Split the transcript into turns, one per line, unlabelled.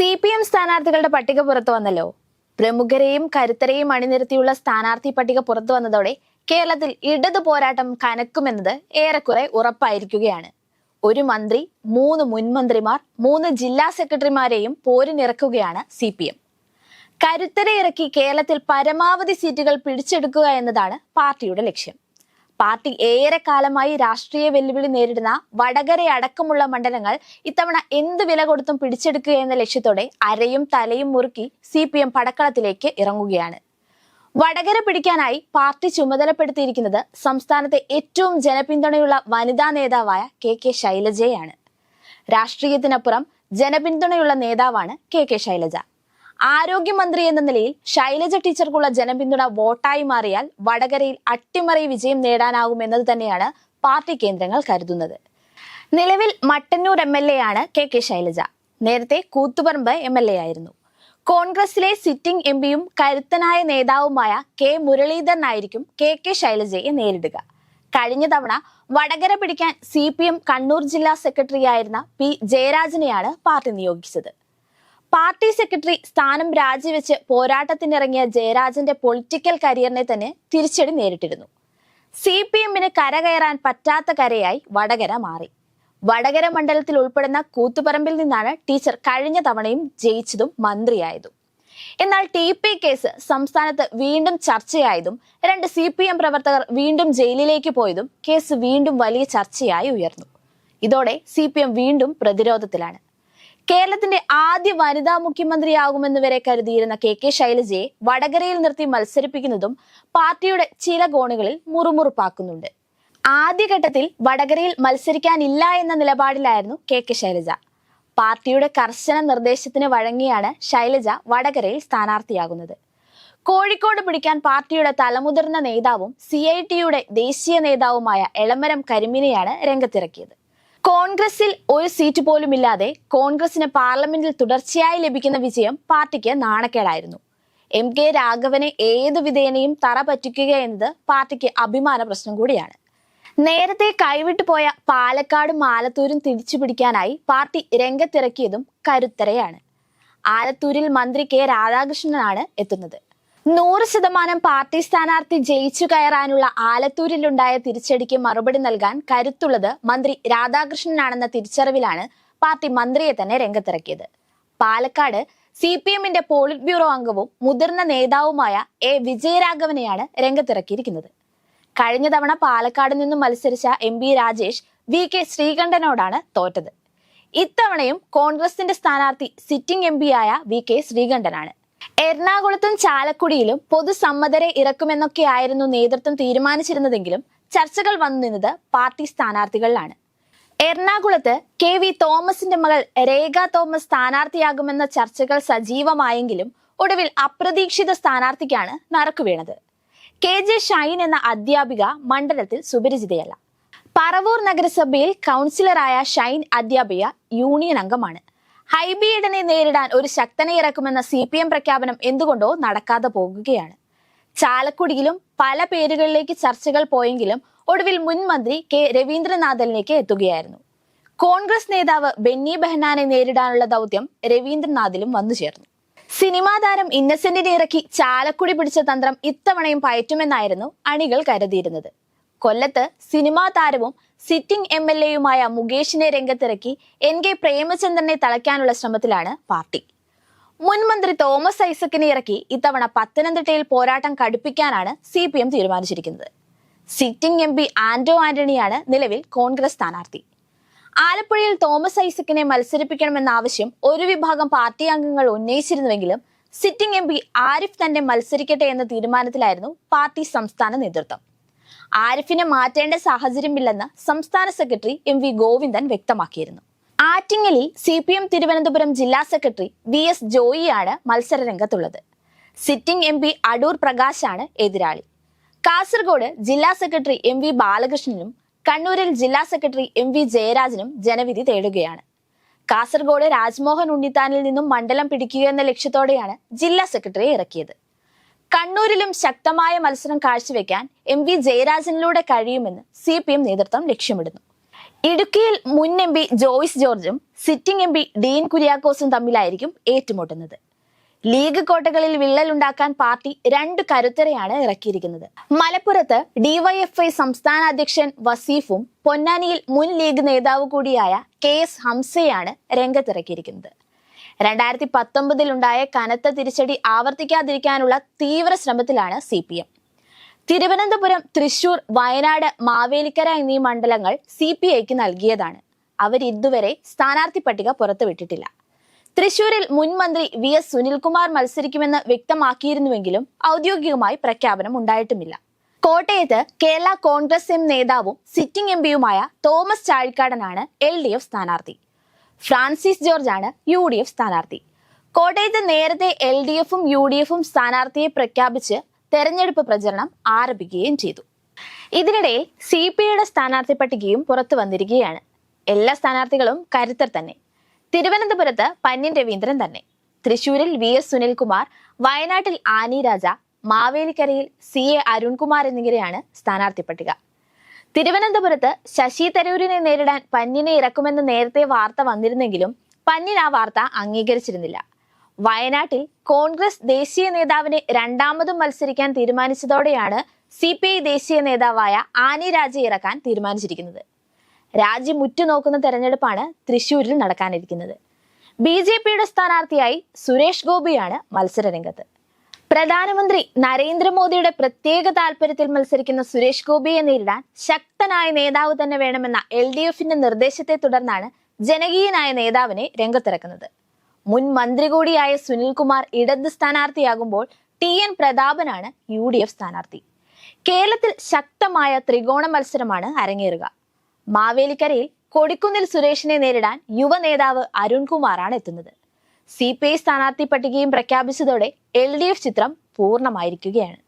C P M സ്ഥാനാർത്ഥികളുടെ പട്ടിക പുറത്തു വന്നല്ലോ. പ്രമുഖരെയും കരുത്തരെയും അണിനിരത്തിയുള്ള സ്ഥാനാർത്ഥി പട്ടിക പുറത്തു വന്നതോടെ കേരളത്തിൽ ഇടതു പോരാട്ടം കനക്കുമെന്നത് ഏറെക്കുറെ ഉറപ്പായിരിക്കുകയാണ്. ഒരു മന്ത്രി മൂന്ന് മുൻമന്ത്രിമാർ മൂന്ന് ജില്ലാ സെക്രട്ടറിമാരെയും പോരിനിറക്കുകയാണ് സി പി എം കരുത്തരെ ഇറക്കി കേരളത്തിൽ പരമാവധി സീറ്റുകൾ പിടിച്ചെടുക്കുക എന്നതാണ് പാർട്ടിയുടെ ലക്ഷ്യം. പാർട്ടി ഏറെക്കാലമായി രാഷ്ട്രീയ വെല്ലുവിളി നേരിടുന്ന വടകര അടക്കമുള്ള മണ്ഡലങ്ങൾ ഇത്തവണ എന്ത് വില കൊടുത്തും പിടിച്ചെടുക്കുക എന്ന ലക്ഷ്യത്തോടെ അരയും തലയും മുറുക്കി സി പി എം പടക്കളത്തിലേക്ക് ഇറങ്ങുകയാണ്. വടകര പിടിക്കാനായി പാർട്ടി ചുമതലപ്പെടുത്തിയിരിക്കുന്നത് സംസ്ഥാനത്തെ ഏറ്റവും ജനപിന്തുണയുള്ള വനിതാ നേതാവായ കെ കെ ശൈലജയാണ്. രാഷ്ട്രീയത്തിനപ്പുറം ജനപിന്തുണയുള്ള നേതാവാണ് കെ കെ ശൈലജ. ആരോഗ്യമന്ത്രി എന്ന നിലയിൽ ശൈലജ ടീച്ചർക്കുള്ള ജനപിന്തുണ വോട്ടായി മാറിയാൽ വടകരയിൽ അട്ടിമറി വിജയം നേടാനാകുമെന്നത് തന്നെയാണ് പാർട്ടി കേന്ദ്രങ്ങൾ കരുതുന്നത്. നിലവിൽ മട്ടന്നൂർ എം എൽ എ ആണ് കെ കെ ശൈലജ. നേരത്തെ കൂത്തുപറമ്പ് എം എൽ എ ആയിരുന്നു. കോൺഗ്രസിലെ സിറ്റിംഗ് എം പിയും കരുത്തനായ നേതാവുമായ കെ മുരളീധരനായിരിക്കും കെ കെ ശൈലജയെ നേരിടുക. കഴിഞ്ഞ തവണ വടകര പിടിക്കാൻ സി പി എം കണ്ണൂർ ജില്ലാ സെക്രട്ടറിയായിരുന്ന പി ജയരാജനെയാണ് പാർട്ടി നിയോഗിച്ചത്. പാർട്ടി സെക്രട്ടറി സ്ഥാനം രാജിവെച്ച് പോരാട്ടത്തിനിറങ്ങിയ ജയരാജന്റെ പൊളിറ്റിക്കൽ കരിയറിനെ തന്നെ തിരിച്ചടി നേരിട്ടിരുന്നു. സി പി എമ്മിന് കരകയറാൻ പറ്റാത്ത കരയായി വടകര മാറി. വടകര മണ്ഡലത്തിൽ ഉൾപ്പെടുന്ന കൂത്തുപറമ്പിൽ നിന്നാണ് ടീച്ചർ കഴിഞ്ഞ തവണയും ജയിച്ചതും മന്ത്രിയായതും. എന്നാൽ ടി പി കേസ് സംസ്ഥാനത്ത് വീണ്ടും ചർച്ചയായതും രണ്ട് സി പി എം പ്രവർത്തകർ വീണ്ടും ജയിലിലേക്ക് പോയതും കേസ് വീണ്ടും വലിയ ചർച്ചയായി ഉയർന്നു. ഇതോടെ സി പി എം വീണ്ടും പ്രതിരോധത്തിലാണ്. കേരളത്തിന്റെ ആദ്യ വനിതാ മുഖ്യമന്ത്രിയാകുമെന്ന് വരെ കരുതിയിരുന്ന കെ കെ ശൈലജയെ വടകരയിൽ നിർത്തി മത്സരിപ്പിക്കുന്നതും പാർട്ടിയുടെ ചില കോണുകളിൽ മുറുമുറുപ്പാക്കുന്നുണ്ട്. ആദ്യഘട്ടത്തിൽ വടകരയിൽ മത്സരിക്കാനില്ല എന്ന നിലപാടിലായിരുന്നു കെ കെ ശൈലജ. പാർട്ടിയുടെ കർശന നിർദ്ദേശത്തിന് വഴങ്ങിയാണ് ശൈലജ വടകരയിൽ സ്ഥാനാർത്ഥിയാകുന്നത്. കോഴിക്കോട് പിടിക്കാൻ പാർട്ടിയുടെ തലമുതിർന്ന നേതാവും സി ഐ ടിയുടെ ദേശീയ നേതാവുമായ എളമരം കരിമിനെയാണ് രംഗത്തിറക്കിയത്. കോൺഗ്രസിൽ ഒരു സീറ്റ് പോലും ഇല്ലാതെ കോൺഗ്രസിന് പാർലമെന്റിൽ തുടർച്ചയായി ലഭിക്കുന്ന വിജയം പാർട്ടിക്ക് നാണക്കേടായിരുന്നു. എം കെ രാഘവനെ ഏത് വിധേനയും തറ പറ്റിക്കുക എന്നത് പാർട്ടിക്ക് അഭിമാന പ്രശ്നം കൂടിയാണ്. നേരത്തെ കൈവിട്ടു പോയ പാലക്കാടും ആലത്തൂരും തിരിച്ചു പിടിക്കാനായി പാർട്ടി രംഗത്തിറക്കിയതും കരുത്തരയാണ്. ആലത്തൂരിൽ മന്ത്രി കെ രാധാകൃഷ്ണനാണ് എത്തുന്നത്. നൂറ് ശതമാനം പാർട്ടി സ്ഥാനാർത്ഥി ജയിച്ചു കയറാനുള്ള ആലത്തൂരിലുണ്ടായ തിരിച്ചടിക്ക് മറുപടി നൽകാൻ കരുത്തുള്ളത് മന്ത്രി രാധാകൃഷ്ണനാണെന്ന തിരിച്ചറിവിലാണ് പാർട്ടി മന്ത്രിയെ തന്നെ രംഗത്തിറക്കിയത്. പാലക്കാട് സി പി എമ്മിന്റെ പോളിറ്റ് ബ്യൂറോ അംഗവും മുതിർന്ന നേതാവുമായ എ വിജയരാഘവനെയാണ് രംഗത്തിറക്കിയിരിക്കുന്നത്. കഴിഞ്ഞ തവണ പാലക്കാട് നിന്നും മത്സരിച്ച M B Rajesh V K ശ്രീകണ്ഠനോടാണ് തോറ്റത്. ഇത്തവണയും കോൺഗ്രസിന്റെ സ്ഥാനാർത്ഥി സിറ്റിംഗ് എം ആയ വി കെ ശ്രീകണ്ഠനാണ്. എറണാകുളത്തും ചാലക്കുടിയിലും പൊതുസമ്മതരെ ഇറക്കുമെന്നൊക്കെയായിരുന്നു നേതൃത്വം തീരുമാനിച്ചിരുന്നതെങ്കിലും ചർച്ചകൾ വന്നു നിന്നത് പാർട്ടി സ്ഥാനാർത്ഥികളിലാണ്. എറണാകുളത്ത് കെ വി തോമസിന്റെ മകൾ രേഖ തോമസ് സ്ഥാനാർത്ഥിയാകുമെന്ന ചർച്ചകൾ സജീവമായെങ്കിലും ഒടുവിൽ അപ്രതീക്ഷിത സ്ഥാനാർത്ഥിക്കാണ് നറുക്കു വീണത്. കെ ജെ ഷൈൻ എന്ന അധ്യാപിക മണ്ഡലത്തിൽ സുപരിചിതയല്ല. പറവൂർ നഗരസഭയിൽ കൗൺസിലറായ ഷൈൻ അധ്യാപിക യൂണിയൻ അംഗമാണ്. ഹൈബി ഈഡനെ നേരിടാൻ ഒരു ശക്തനെ ഇറക്കുമെന്ന സി പി എം പ്രഖ്യാപനം എന്തുകൊണ്ടോ നടക്കാതെ പോകുകയാണ്. ചാലക്കുടിയിലും പല പേരുകളിലേക്ക് ചർച്ചകൾ പോയെങ്കിലും ഒടുവിൽ മുൻ മന്ത്രി കെ രവീന്ദ്രനാഥിലേക്ക് എത്തുകയായിരുന്നു. കോൺഗ്രസ് നേതാവ് ബെന്നി ബെഹനാനെ നേരിടാനുള്ള ദൗത്യം രവീന്ദ്രനാഥിലും വന്നു ചേർന്നു. സിനിമാ താരം ഇന്നസെന്റിനെ ഇറക്കി ചാലക്കുടി പിടിച്ച തന്ത്രം ഇത്തവണയും പയറ്റുമെന്നായിരുന്നു അണികൾ കരുതിയിരുന്നത്. കൊല്ലത്ത് സിനിമാ താരവും സിറ്റിംഗ് എം എൽ എയുമായ മുകേഷിനെ രംഗത്തിറക്കി എൻ കെ പ്രേമചന്ദ്രനെ തളയ്ക്കാനുള്ള ശ്രമത്തിലാണ് പാർട്ടി. മുൻമന്ത്രി തോമസ് ഐസക്കിനെ ഇറക്കി ഇത്തവണ പത്തനംതിട്ടയിൽ പോരാട്ടം കടുപ്പിക്കാനാണ് സി പി എം തീരുമാനിച്ചിരിക്കുന്നത്. സിറ്റിംഗ് എം പി ആന്റോ ആന്റണിയാണ് നിലവിൽ കോൺഗ്രസ് സ്ഥാനാർത്ഥി. ആലപ്പുഴയിൽ തോമസ് ഐസക്കിനെ മത്സരിപ്പിക്കണമെന്ന ആവശ്യം ഒരു വിഭാഗം പാർട്ടി അംഗങ്ങൾ ഉന്നയിച്ചിരുന്നുവെങ്കിലും സിറ്റിംഗ് എം പി ആരിഫ് തന്നെ മത്സരിക്കട്ടെ എന്ന തീരുമാനത്തിലായിരുന്നു പാർട്ടി സംസ്ഥാന നേതൃത്വം. ആരിഫിനെ മാറ്റേണ്ട സാഹചര്യമില്ലെന്ന് സംസ്ഥാന സെക്രട്ടറി എം വി ഗോവിന്ദൻ വ്യക്തമാക്കിയിരുന്നു. ആറ്റിങ്ങലിൽ സി പി എം തിരുവനന്തപുരം ജില്ലാ സെക്രട്ടറി വി എസ് ജോയിയാണ് മത്സരരംഗത്തുള്ളത്. സിറ്റിംഗ് എം പി അടൂർ പ്രകാശാണ് എതിരാളി. കാസർഗോഡ് ജില്ലാ സെക്രട്ടറി എം വി ബാലകൃഷ്ണനും കണ്ണൂരിൽ ജില്ലാ സെക്രട്ടറി എം വി ജയരാജനും ജനവിധി തേടുകയാണ്. കാസർഗോഡ് രാജ്മോഹൻ ഉണ്ണിത്താനിൽ നിന്നും മണ്ഡലം പിടിക്കുക എന്ന ലക്ഷ്യത്തോടെയാണ് ജില്ലാ സെക്രട്ടറിയെ ഇറക്കിയത്. കണ്ണൂരിലും ശക്തമായ മത്സരം കാഴ്ചവെക്കാൻ എം വി ജയരാജനിലൂടെ കഴിയുമെന്ന് സി പി എം നേതൃത്വം ലക്ഷ്യമിടുന്നു. ഇടുക്കിയിൽ മുൻ എം പി ജോയ്സ് ജോർജും സിറ്റിംഗ് എം പി ഡീൻ കുര്യാക്കോസും തമ്മിലായിരിക്കും ഏറ്റുമുട്ടുന്നത്. ലീഗ് കോട്ടകളിൽ വിള്ളലുണ്ടാക്കാൻ പാർട്ടി രണ്ട് കരുത്തരെയാണ് ഇറക്കിയിരിക്കുന്നത്. മലപ്പുറത്ത് ഡിവൈഎഫ്ഐ സംസ്ഥാന അധ്യക്ഷൻ വസീഫും പൊന്നാനിയിൽ മുൻ ലീഗ് നേതാവ് കൂടിയായ കെ എസ് ഹംസയാണ് രംഗത്തിറക്കിയിരിക്കുന്നത്. രണ്ടായിരത്തി പത്തൊമ്പതിൽ ഉണ്ടായ കനത്ത തിരിച്ചടി ആവർത്തിക്കാതിരിക്കാനുള്ള തീവ്ര ശ്രമത്തിലാണ് C P M Thiruvananthapuram Thrissur Wayanad Mavelikkara എന്നീ മണ്ഡലങ്ങൾ സി പി ഐക്ക് നൽകിയതാണ്. അവർ ഇതുവരെ സ്ഥാനാർത്ഥി പട്ടിക പുറത്തുവിട്ടിട്ടില്ല. തൃശൂരിൽ മുൻ മന്ത്രി വി എസ് സുനിൽകുമാർ മത്സരിക്കുമെന്ന് വ്യക്തമാക്കിയിരുന്നുവെങ്കിലും ഔദ്യോഗികമായി പ്രഖ്യാപനം ഉണ്ടായിട്ടുമില്ല. കോട്ടയത്ത് കേരള കോൺഗ്രസ് എം നേതാവും സിറ്റിംഗ് എം പിയുമായ തോമസ് ചാഴിക്കാടനാണ് എൽ ഡി എഫ് സ്ഥാനാർത്ഥി. ഫ്രാൻസിസ് ജോർജ് ആണ് യു ഡി എഫ് സ്ഥാനാർത്ഥി. കോട്ടയത്ത് നേരത്തെ എൽ ഡി എഫും യു ഡി എഫും സ്ഥാനാർത്ഥിയെ പ്രഖ്യാപിച്ച് തെരഞ്ഞെടുപ്പ് പ്രചരണം ആരംഭിക്കുകയും ചെയ്തു. ഇതിനിടയിൽ സി പി ഐയുടെ സ്ഥാനാർത്ഥി പട്ടികയും പുറത്തു വന്നിരിക്കുകയാണ്. എല്ലാ സ്ഥാനാർത്ഥികളും കരുത്തർ തന്നെ. തിരുവനന്തപുരത്ത് പന്യൻ രവീന്ദ്രൻ തന്നെ. തൃശൂരിൽ വി എസ് സുനിൽകുമാർ വയനാട്ടിൽ ആനി രാജ മാവേലിക്കരയിൽ സി എ അരുൺകുമാർ എന്നിവരെയാണ് സ്ഥാനാർത്ഥി പട്ടിക. തിരുവനന്തപുരത്ത് ശശി തരൂരിനെ നേരിടാൻ പന്യനെ ഇറക്കുമെന്ന് നേരത്തെ വാർത്ത വന്നിരുന്നെങ്കിലും പന്യൻ ആ വാർത്ത അംഗീകരിച്ചിരുന്നില്ല. വയനാട്ടിൽ കോൺഗ്രസ് ദേശീയ നേതാവിനെ രണ്ടാമതും മത്സരിക്കാൻ തീരുമാനിച്ചതോടെയാണ് സി പി ഐ ദേശീയ നേതാവായ ആനി രാജി ഇറക്കാൻ തീരുമാനിച്ചിരിക്കുന്നത്. രാജ്യം ഉറ്റുനോക്കുന്ന തെരഞ്ഞെടുപ്പാണ് തൃശൂരിൽ നടക്കാനിരിക്കുന്നത്. ബി ജെ പിയുടെ സ്ഥാനാർത്ഥിയായി സുരേഷ് ഗോപിയാണ് മത്സരരംഗത്ത്. പ്രധാനമന്ത്രി നരേന്ദ്രമോദിയുടെ പ്രത്യേക താല്പര്യത്തിൽ മത്സരിക്കുന്ന സുരേഷ് ഗോപിയെ നേരിടാൻ ശക്തനായ നേതാവ് തന്നെ വേണമെന്ന എൽ ഡി എഫിന്റെ നിർദ്ദേശത്തെ തുടർന്നാണ് ജനകീയനായ നേതാവിനെ രംഗത്തിറക്കുന്നത്. മുൻ മന്ത്രി കൂടിയായ സുനിൽകുമാർ ഇടത് സ്ഥാനാർത്ഥിയാകുമ്പോൾ ടി എൻ പ്രതാപനാണ് യു ഡി എഫ് സ്ഥാനാർത്ഥി. കേരളത്തിൽ ശക്തമായ ത്രികോണ മത്സരമാണ് അരങ്ങേറുക. മാവേലിക്കരയിൽ കൊടിക്കുന്നിൽ സുരേഷിനെ നേരിടാൻ യുവ നേതാവ് അരുൺകുമാറാണ് എത്തുന്നത്. സി പി ഐ സ്ഥാനാർത്ഥി പട്ടികയും പ്രഖ്യാപിച്ചതോടെ എൽ ഡി എഫ് ചിത്രം പൂർണമായിരിക്കുകയാണ്.